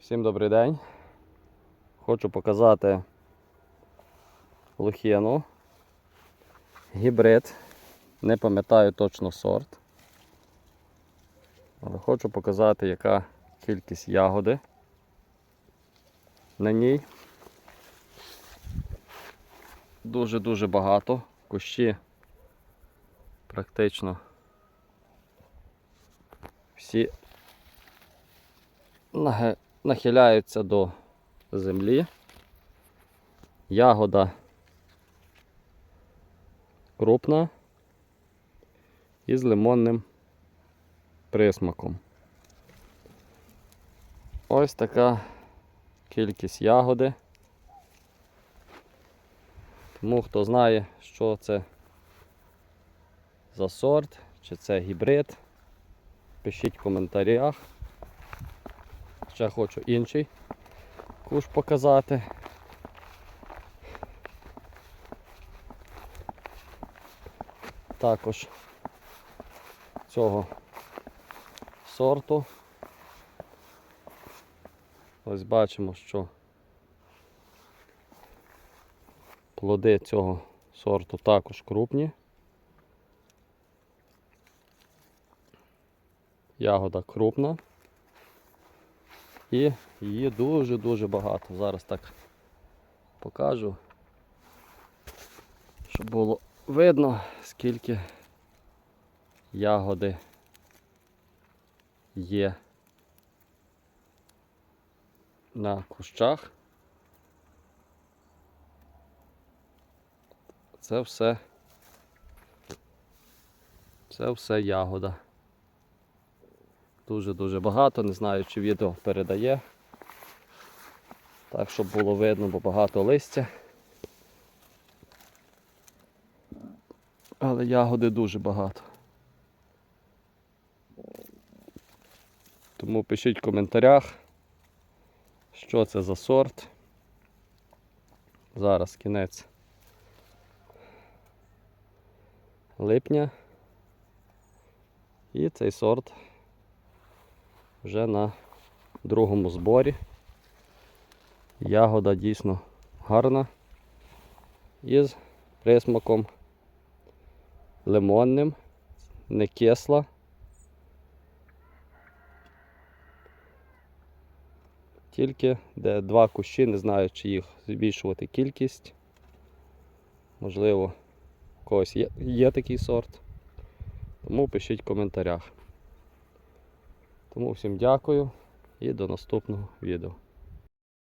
Всім добрий день. Хочу показати лохіну. Гібрид. Не пам'ятаю точно сорт. Але хочу показати, яка кількість ягоди на ній. Дуже-дуже багато. Кущі практично всі нахиляються до землі. Ягода крупна і з лимонним присмаком. Ось така кількість ягоди. Тому хто знає, що це за сорт, чи це гібрид, пишіть в коментарях. Ще хочу інший куш показати. Також цього сорту. Ось бачимо, що плоди цього сорту також крупні. Ягода крупна. І її дуже-дуже багато. Зараз так покажу, щоб було видно, скільки ягоди є на кущах. Це все. Це все ягода. Дуже-дуже багато, не знаю, чи відео передає. Так, щоб було видно, бо багато листя. Але ягоди дуже багато. Тому пишіть в коментарях, що це за сорт. Зараз кінець липня. І цей сорт вже на другому зборі. Ягода дійсно гарна. Із присмаком лимонним, не кисла. Тільки де два кущі, не знаю, чи їх збільшувати кількість. Можливо, у когось є, є такий сорт. Тому пишіть в коментарях. Тому всім дякую і до наступного відео.